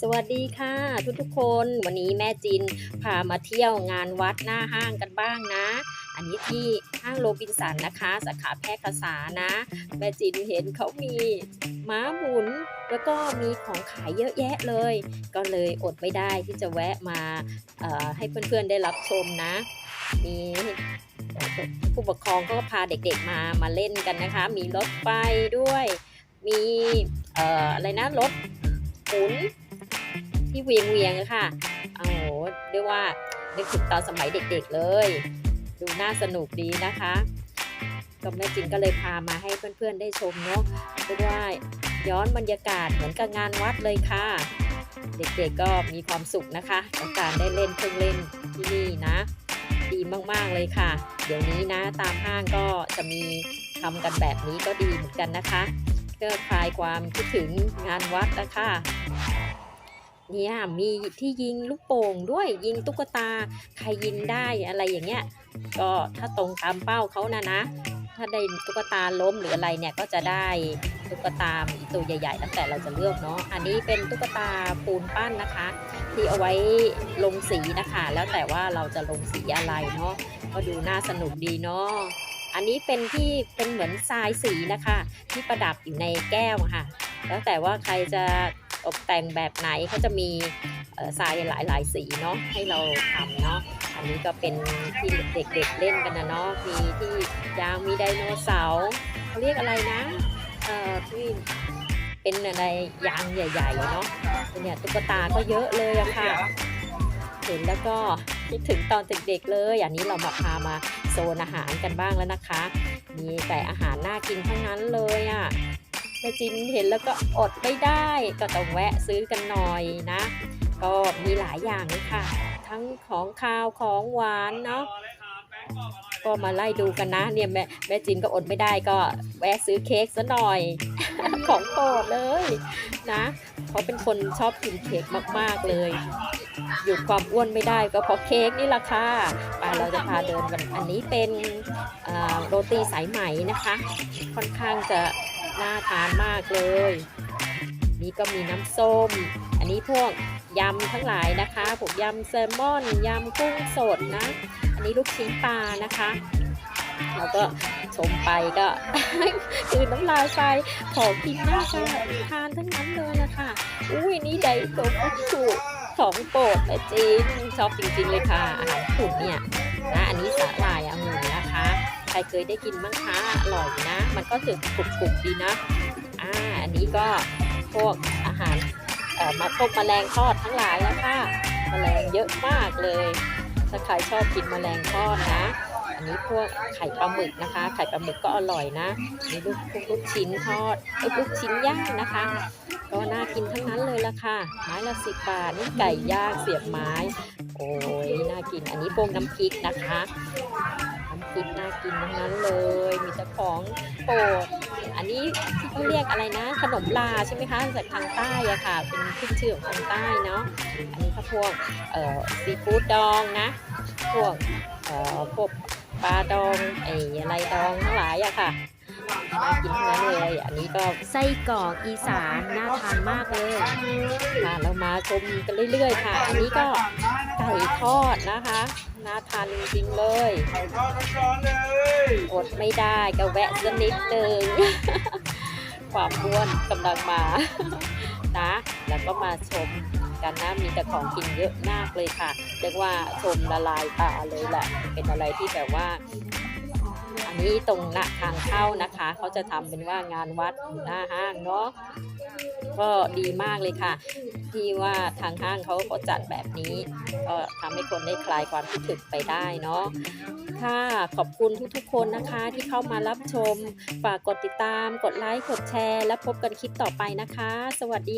สวัสดีค่ะทุกทุกๆคนวันนี้แม่จินพามาเที่ยวงานวัดหน้าห้างกันบ้างนะ อันนี้ที่ห้างโรบินสันนะคะ สาขาแพร่กษานะ แม่จินเห็นเขามีม้าหมุน แล้วก็มีของขายเยอะแยะเลย ก็เลยอดไม่ได้ที่จะแวะมาเอ่อให้เพื่อนๆได้รับชมนะมีผู้ปกครองก็พาเด็กๆมามาเล่นกันนะคะ มีรถไฟด้วย มีเอ่ออะไรนะรถหมุน ที่เวียงเวียงค่ะโอ้โหเรียกว่านึกถึงตอนสมัยเด็กๆเลย ดูน่าสนุกดีนะคะก็แม่จินก็เลยพามาให้เพื่อนๆได้ชมเนาะเรียกว่าย้อนบรรยากาศเหมือนกับงานวัดเลยค่ะ เด็กๆก็มีความสุขนะคะกับการได้เล่นเครื่องเล่นที่นี่นะ ดีมากๆเลยค่ะ เดี๋ยวนี้นะตามห้างก็จะมีทำกันแบบนี้ก็ดีเหมือนกันนะคะเพื่อคลายความคิดถึงงานวัดนะคะ เนี่ยมีที่ยิงลูกโป่งด้วยยิงตุ๊กตาใครยิงได้อะไรอย่างเงี้ยก็ถ้าตรงตามเป้าเขานะนะ ถ้าได้ตุ๊กตาล้มหรืออะไรเนี่ยก็จะได้ตุ๊กตาตัวใหญ่ๆแล้วแต่เราจะเลือกเนาะอันนี้เป็นตุ๊กตาปูนปั้นนะคะ ที่เอาไว้ลงสีนะคะ แล้วแต่ว่าเราจะลงสีอะไรเนาะก็ดูน่าสนุกดีเนาะอันนี้เป็นที่เป็นเหมือนทรายสีนะคะ ที่ประดับอยู่ในแก้วค่ะ แล้วแต่ว่าใครจะ ตกแต่งแบบไหนเขาจะมีเอ่อทรายหลายๆสีเนาะให้เราทำเนาะอันนี้ก็เป็นที่เด็กๆเล่นกันนะเนาะมีที่ยางมีไดโนเสาร์เขาเรียกอะไรนะเอ่อที่เป็นอะไรยางใหญ่ ๆ เนาะเนี่ยตุ๊กตาก็เยอะเลยอะค่ะ เห็นแล้วก็คิดถึงตอนเด็กๆเลยอันนี้เรามาพามาโซนอาหารกันบ้างแล้วนะคะ มีแต่อาหารน่ากินทั้งนั้นเลยอะ่ะ แม่จินเห็นแล้วก็อดไม่ได้ก็ต้องแวะซื้อกันหน่อยนะ ก็มีหลายอย่างเลยค่ะ ทั้งของคาวของหวานเนาะก็มาไล่ดูกันนะเนี่ยแม่แม่จินก็อดไม่ได้ก็แวะซื้อเค้กซะหน่อย ของโปรดเลยนะเขาเป็นคนชอบกินเค้กมากๆเลย หยุดความอ้วนไม่ได้ก็เพราะเค้กนี่แหละค่ะไปเราจะพาเดินกันอันนี้เป็นโรตีสายไหมนะคะ ค่อนข้างจะ น่าทานมากเลย นี่ก็มีน้ำส้ม อันนี้พวกยำทั้งหลายนะคะพวกยำแซลมอนยำกุ้งสดนะ อันนี้ลูกชิ้นปลานะคะแล้วก็ชมไปก็ คือน้ำลายไปของกินน่าจะทานทั้งนั้นเลยนะคะอุ้ยนี่ไดโตฟุกุของโปรดแม่จีนชอบจริงๆเลยค่ะอาหารญี่ปุ่นเนี่ยนะอันนี้สาหร่ายองุ่นนะคะ ใครเคยได้กินบ้างคะอร่อยนะ มันก็จะกรุบๆดีนะอ่าอันนี้ก็พวกอาหารเอ่อมาพวกแมลงทอดทั้งหลายแล้วค่ะแมลงเยอะมากเลยถ้าใครชอบกินแมลงทอดนะ อันนี้พวกไข่ปลาหมึกนะคะ ไข่ปลาหมึกก็อร่อยนะนี่ลูกพวกลูกชิ้นทอดไอ้ลูกชิ้นย่างนะคะ ก็น่ากินทั้งนั้นเลยละค่ะ ไม้ละสิบบาทนี่ไก่ย่างเสียบไม้ โอ้ยน่ากิน อันนี้พวกน้ำพริกนะคะ น้ำพริกน่ากินทั้งนั้นเลย มีแต่ของโปรดอันนี้ที่เขาเรียกอะไรนะ ขนมลาใช่ไหมคะจากทางใต้อะค่ะ เป็นขึ้นชื่อของทางใต้เนาะอันนี้ก็พวกเอ่อซีฟู้ดดองนะ พวกเอ่อพวกปลาดองไอ้อะไรดองทั้งหลายอะค่ะน่ากินทั้งนั้นเลย อันนี้ก็ไส้กรอกอีสานน่าทานมากเลยค่ะเรามาชมกันเรื่อยๆค่ะ อันนี้ก็ไก่ทอดนะคะ น่าทานจริงๆเลยไข่ทอดร้อนๆเลยอดไม่ได้ก็แวะสักนิดนึง ความอ้วนกำลังมานะ แล้วก็มาชมกันนะมีแต่ของกินเยอะมากเลยค่ะ เรียกว่าชมละลายตาเลยแหละ เป็นอะไรที่แบบว่า อันนี้ตรงหน้าทางเข้านะคะ เขาจะทำเป็นว่างานวัดอยู่หน้าห้างเนาะ ก็ดีมากเลยค่ะ ที่ว่าทางห้างเขาก็จัดแบบนี้ ก็ทำให้คนได้คลายความคิดถึงไปได้เนาะค่ะ ขอบคุณทุกๆ คนนะคะที่เข้ามารับชม ฝากกดติดตาม กดไลค์ กดแชร์ และพบกันคลิปต่อไปนะคะ สวัสดี